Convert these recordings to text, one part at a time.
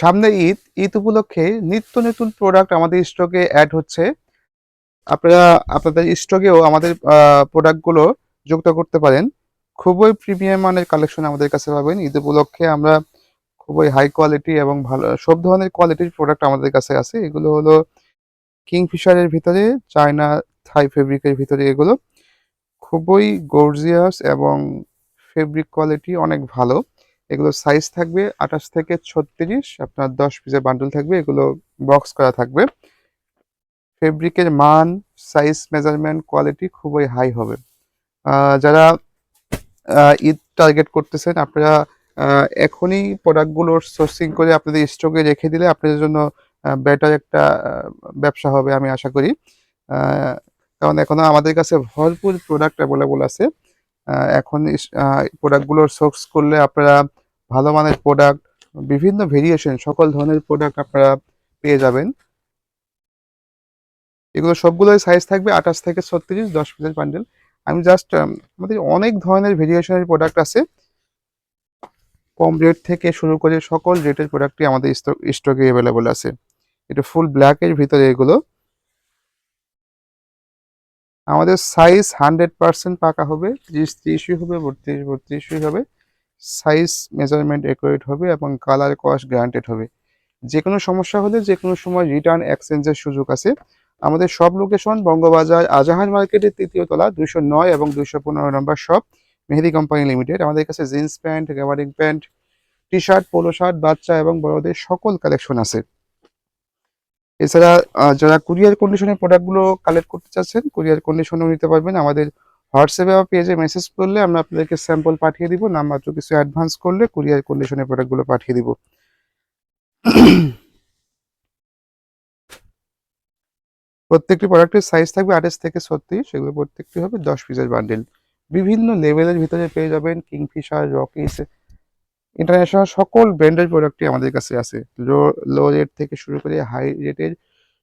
সামনে ঈদ ঈদ উপলক্ষে নিত্য নতুন প্রোডাক্ট আমাদের স্টকে অ্যাড হচ্ছে। আপনারা, আপনাদের স্টকেও আমাদের প্রোডাক্টগুলো যুক্ত করতে পারেন। খুবই প্রিমিয়াম মানের কালেকশন আমাদের কাছে পাবেন। ঈদ উপলক্ষে আমরা খুবই হাই কোয়ালিটি এবং ভালো, সব ধরনের কোয়ালিটির প্রোডাক্ট আমাদের কাছে আছে। এগুলো হলো কিংফিশারের ভিতরে, চায়না থাই ফেব্রিকের ভিতরে এগুলো। খুবই গর্জিয়াস এবং ফেব্রিক কোয়ালিটি অনেক ভালো। এগুলো সাইজ থাকবে আঠাশ থেকে ছত্রিশ, আপনার দশ পিসের বান্ডেল থাকবে, এগুলো বক্স করা থাকবে। ফেব্রিকের মান সাইজ মেজারমেন্ট কোয়ালিটি খুবই হাই হবে। যারা ঈদ টার্গেট করতেছেন, আপনারা এখনই প্রোডাক্টগুলোর সোর্সিং করে আপনাদের স্টকে রেখে দিলে আপনাদের জন্য বেটার একটা ব্যবসা হবে আমি আশা করি। কারণ এখনও আমাদের কাছে ভরপুর প্রোডাক্ট অ্যাভেলেবল আছে। এখন প্রোডাক্টগুলোর সোর্স করলে আপনারা ভালো মানের প্রোডাক্ট বিভিন্ন ভেরিয়েশন সকল ধরনের প্রোডাক্ট আপনারা পেয়ে যাবেন। এগুলো সবগুলোই সাইজ থাকবে আঠাশ থেকে ছত্রিশ, দশ পিসের প্যান্ডেল আমি জাস্ট আমাদের অনেক ধরনের ভেরিয়েশনের প্রোডাক্ট আছে। কম রেট থেকে শুরু করে সকল রেটের প্রোডাক্টই আমাদের স্টকে অ্যাভেলেবল আছে। এটা ফুল ব্ল্যাকের ভিতরে এগুলো। আমাদের সাইজ হান্ড্রেড পার্সেন্ট পাকা হবে ত্রিশ ত্রিশই হবে বত্রিশ বত্রিশই হবে। সাইজ মেজারমেন্ট একুরেট হবে এবং কালার কস্ট গ্রান্টেড হবে। যে কোনো সমস্যা হলে যে কোনো সময় রিটার্ন এক্সচেঞ্জের সুযোগ আছে। আমাদের সব লোকেশন বঙ্গবাজার আজাহার মার্কেটের তৃতীয় তলা, দুইশো নয় এবং দুশো পনেরো নম্বর শপ মেহেদি কোম্পানি লিমিটেড আমাদের কাছে jeans pant gabardine pant T shirt polo shirt বাচ্চা এবং বড়দের সকল কালেকশন আছে। এছাড়া যারা কুরিয়ার কন্ডিশনের প্রোডাক্টগুলো কালেক্ট করতে চাচ্ছেন কুরিয়ার কন্ডিশনেও নিতে পারবেন। আমাদের হোয়াটসঅ্যাপে বা পেজে মেসেজ করলে আমরা আপনাদেরকে স্যাম্পল পাঠিয়ে দিব। নামমাত্র কিছু অ্যাডভান্স করলে কুরিয়ার কন্ডিশনের প্রোডাক্টগুলো পাঠিয়ে দিব। প্রত্যেকটি প্রোডাক্টের সাইজ থাকবে আঠাশ থেকে ছত্রিশ সেগুলো প্রত্যেকটি হবে দশ পিসের বান্ডেল বিভিন্ন লেভেলের ভিতরে পেয়ে যাবেন কিংফিশার রকিস ইন্টারন্যাশনাল সকল ব্র্যান্ডের প্রোডাক্টই আমাদের কাছে আছে। লো লো রেট থেকে শুরু করে হাই রেটের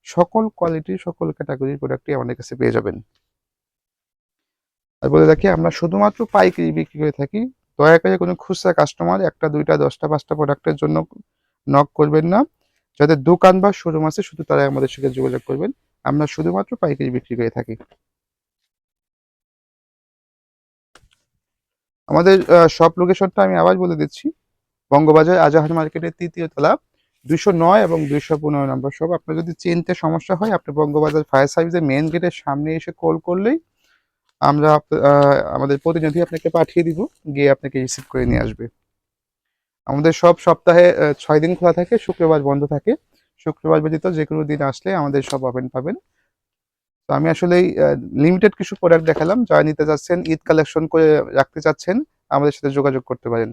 সকল কোয়ালিটির সকল ক্যাটাগরির প্রোডাক্টই আমাদের কাছে পেয়ে যাবেন। আর বলে রাখি, আমরা শুধুমাত্র পাইকারি বিক্রি করে থাকি। দয়া করে কোনো খুচরা কাস্টমার একটা, দুইটা, দশটা, পাঁচটা প্রোডাক্টের জন্য নক করবেন না। যাদের দোকান বা শোরুম আছে, শুধু তারাই আমাদের সাথে যোগাযোগ করবেন। আমরা শুধুমাত্র পাইকারি বিক্রি করে থাকি। আমাদের সব লোকেশনটা আমি আবার বলে দিচ্ছি। বঙ্গবাজার আজাহার মার্কেটের তৃতীয় তলা দুইশো নয় এবং দুইশো পনেরো নম্বর সব আপনার যদি চিনতে সমস্যা হয়, আপনি বঙ্গবাজার ফায়ার সার্ভিসের মেন গেটের সামনে এসে কল করলেই আমরা আমাদের প্রতিনিধি আপনাকে পাঠিয়ে দিব, গিয়ে আপনাকে রিসিভ করে নিয়ে আসবে। আমাদের সব সপ্তাহে ছয় দিন খোলা থাকে, শুক্রবার বন্ধ থাকে। শুক্রবার ব্যতীত যে কোনো দিন আসলে আমাদের সব ওপেন পাবেন। তো আমি আসলে লিমিটেড কিছু প্রোডাক্ট দেখালাম, যারা নিতে চাচ্ছেন, ঈদ কালেকশন করে রাখতে চাচ্ছেন, আমাদের সাথে যোগাযোগ করতে পারেন।